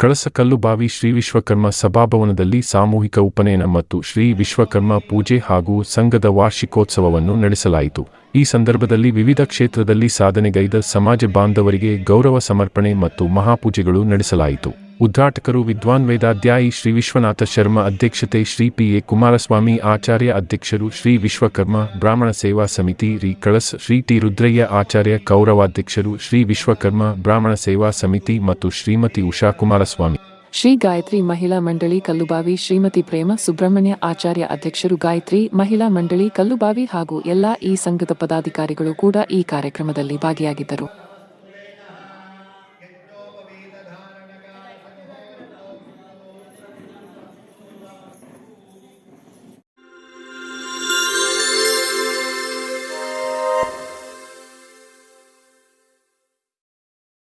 ಕಳಸ ಕಲ್ಲುಬಾವಿ ಶ್ರೀ ವಿಶ್ವಕರ್ಮ ಸಭಾಭವನದಲ್ಲಿ ಸಾಮೂಹಿಕ ಉಪನಯನ ಮತ್ತು ಶ್ರೀ ವಿಶ್ವಕರ್ಮ ಪೂಜೆ ಹಾಗೂ ಸಂಘದ ವಾರ್ಷಿಕೋತ್ಸವವನ್ನು ನಡೆಸಲಾಯಿತು. ಈ ಸಂದರ್ಭದಲ್ಲಿ ವಿವಿಧ ಕ್ಷೇತ್ರದಲ್ಲಿ ಸಾಧನೆಗೈದ ಸಮಾಜ ಬಾಂಧವರಿಗೆ ಗೌರವ ಸಮರ್ಪಣೆ ಮತ್ತು ಮಹಾಪೂಜೆಗಳು ನಡೆಸಲಾಯಿತು. ಉದ್ಘಾಟಕರು ವಿದ್ವಾನ್ ವೇದಾಧ್ಯಾಯಿ ಶ್ರೀ ವಿಶ್ವನಾಥ ಶರ್ಮ ಅಧ್ಯಕ್ಷತೆ ಶ್ರೀ ಪಿ ಎ ಕುಮಾರಸ್ವಾಮಿ, ಆಚಾರ್ಯ ಅಧ್ಯಕ್ಷರು ಶ್ರೀ ವಿಶ್ವಕರ್ಮ ಬ್ರಾಹ್ಮಣ ಸೇವಾ ಸಮಿತಿ ರಿ ಕಳಸ್, ಶ್ರೀ ಟಿ ರುದ್ರಯ್ಯ ಆಚಾರ್ಯ ಕೌರವಾಧ್ಯಕ್ಷರು ಶ್ರೀ ವಿಶ್ವಕರ್ಮ ಬ್ರಾಹ್ಮಣ ಸೇವಾ ಸಮಿತಿ ಮತ್ತು ಶ್ರೀಮತಿ ಉಷಾ ಕುಮಾರಸ್ವಾಮಿ. ಶ್ರೀ ಗಾಯತ್ರಿ ಮಹಿಳಾ ಮಂಡಳಿ ಕಲ್ಲುಬಾವಿ ಶ್ರೀಮತಿ ಪ್ರೇಮ ಸುಬ್ರಹ್ಮಣ್ಯ ಆಚಾರ್ಯ ಅಧ್ಯಕ್ಷರು ಗಾಯತ್ರಿ ಮಹಿಳಾ ಮಂಡಳಿ ಕಲ್ಲುಬಾವಿ ಹಾಗೂ ಎಲ್ಲಾ ಈ ಸಂಘದ ಪದಾಧಿಕಾರಿಗಳು ಕೂಡ ಈ ಕಾರ್ಯಕ್ರಮದಲ್ಲಿ ಭಾಗಿಯಾಗಿದ್ದರು.